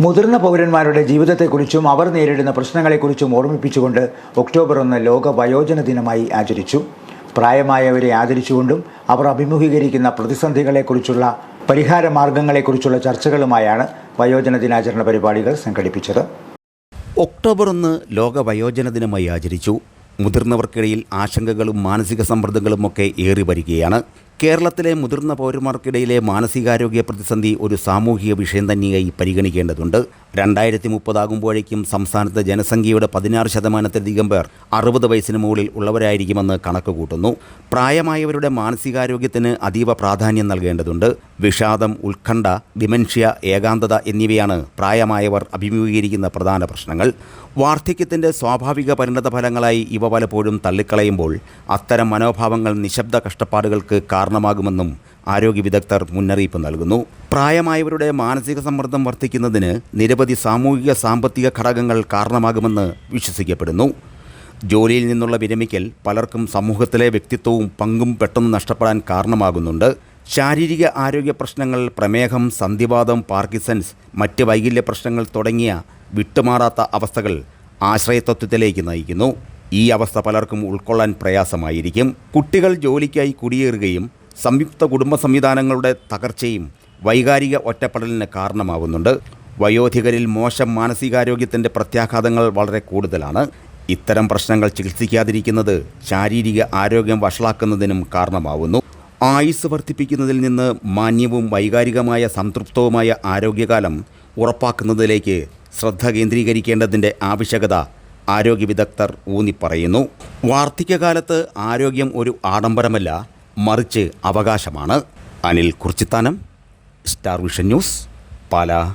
മുതിർന്ന പൗരന്മാരുടെ ജീവിതത്തെക്കുറിച്ചും അവർ നേരിടുന്ന പ്രശ്നങ്ങളെക്കുറിച്ചും ഓർമ്മിപ്പിച്ചുകൊണ്ട് ഒക്ടോബർ ഒന്ന് ലോക വയോജന ദിനമായി ആചരിച്ചു. പ്രായമായവരെ ആദരിച്ചുകൊണ്ടും അവർ അഭിമുഖീകരിക്കുന്ന പ്രതിസന്ധികളെക്കുറിച്ചുള്ള പരിഹാര മാർഗങ്ങളെക്കുറിച്ചുള്ള ചർച്ചകളുമായാണ് വയോജന ദിനാചരണ പരിപാടികൾ സംഘടിപ്പിച്ചത്. ഒക്ടോബർ ഒന്ന് ലോക വയോജന ദിനമായി ആചരിച്ചു. മുതിർന്നവർക്കിടയിൽ ആശങ്കകളും മാനസിക സമ്മർദ്ദങ്ങളുമൊക്കെ ഏറി വരികയാണ് കേരളത്തിലെ മുതിർന്ന പൗരന്മാർക്കിടയിലെ മാനസികാരോഗ്യ പ്രതിസന്ധി ഒരു സാമൂഹിക വിഷയം തന്നെയായി പരിഗണിക്കേണ്ടതുണ്ട്. രണ്ടായിരത്തി മുപ്പതാകുമ്പോഴേക്കും സംസ്ഥാനത്ത് ജനസംഖ്യയുടെ പതിനാറ് ശതമാനത്തിലധികം പേർ അറുപത് വയസ്സിന് മുകളിൽ ഉള്ളവരായിരിക്കുമെന്ന് കണക്ക് കൂട്ടുന്നു പ്രായമായവരുടെ മാനസികാരോഗ്യത്തിന് അതീവ പ്രാധാന്യം നൽകേണ്ടതുണ്ട്. വിഷാദം ഉത്കണ്ഠ ഡിമെൻഷ്യ ഏകാന്തത എന്നിവയാണ് പ്രായമായവർ അഭിമുഖീകരിക്കുന്ന പ്രധാന പ്രശ്നങ്ങൾ. വാർദ്ധക്യത്തിന്റെ സ്വാഭാവിക പരിണത ഫലങ്ങളായി ഇവ പലപ്പോഴും തള്ളിക്കളയുമ്പോൾ അത്തരം മനോഭാവങ്ങൾ നിശബ്ദ കഷ്ടപ്പാടുകൾക്ക് കാരണമാകുമെന്നും ആരോഗ്യ വിദഗ്ധർ മുന്നറിയിപ്പ് നൽകുന്നു. പ്രായമായവരുടെ മാനസിക സമ്മർദ്ദം വർദ്ധിക്കുന്നതിന് നിരവധി സാമൂഹിക സാമ്പത്തിക ഘടകങ്ങൾ കാരണമാകുമെന്ന് വിശ്വസിക്കപ്പെടുന്നു. ജോലിയിൽ നിന്നുള്ള വിരമിക്കൽ പലർക്കും സമൂഹത്തിലെ വ്യക്തിത്വവും പങ്കും പെട്ടെന്ന് നഷ്ടപ്പെടാൻ കാരണമാകുന്നുണ്ട്. ശാരീരിക ആരോഗ്യ പ്രശ്നങ്ങൾ പ്രമേഹം സന്ധിവാദം പാർക്കിസൺസ് മറ്റ് വൈകല്യ പ്രശ്നങ്ങൾ തുടങ്ങിയ വിട്ടുമാറാത്ത അവസ്ഥകൾ ആശ്രയത്വത്തിലേക്ക് നയിക്കുന്നു. ഈ അവസ്ഥ പലർക്കും ഉൾക്കൊള്ളാൻ പ്രയാസമായിരിക്കും. കുട്ടികൾ ജോലിക്കായി കുടിയേറുകയും സംയുക്ത കുടുംബ സംവിധാനങ്ങളുടെ തകർച്ചയും വൈകാരിക ഒറ്റപ്പെടലിന് കാരണമാകുന്നുണ്ട് വയോധികരിൽ മോശം മാനസികാരോഗ്യത്തിന്റെ പ്രത്യാഘാതങ്ങൾ വളരെ കൂടുതലാണ്. ഇത്തരം പ്രശ്നങ്ങൾ ചികിത്സിക്കാതിരിക്കുന്നത് ശാരീരിക ആരോഗ്യം വഷളാക്കുന്നതിനും കാരണമാവുന്നു. ആയുസ് വർദ്ധിപ്പിക്കുന്നതിൽ നിന്ന് മാന്യവും വൈകാരികമായ സംതൃപ്തവുമായ ആരോഗ്യകാലം ഉറപ്പാക്കുന്നതിലേക്ക് ശ്രദ്ധ കേന്ദ്രീകരിക്കേണ്ടതിന്റെ ആവശ്യകത ആരോഗ്യ വിദഗ്ധർ ഊന്നിപ്പറയുന്നു. വാർദ്ധക്യകാലത്ത് ആരോഗ്യം ഒരു ആഡംബരമല്ല മറിച്ച് അവകാശമാണ്. Anil Kurichithanam star vision news Pala.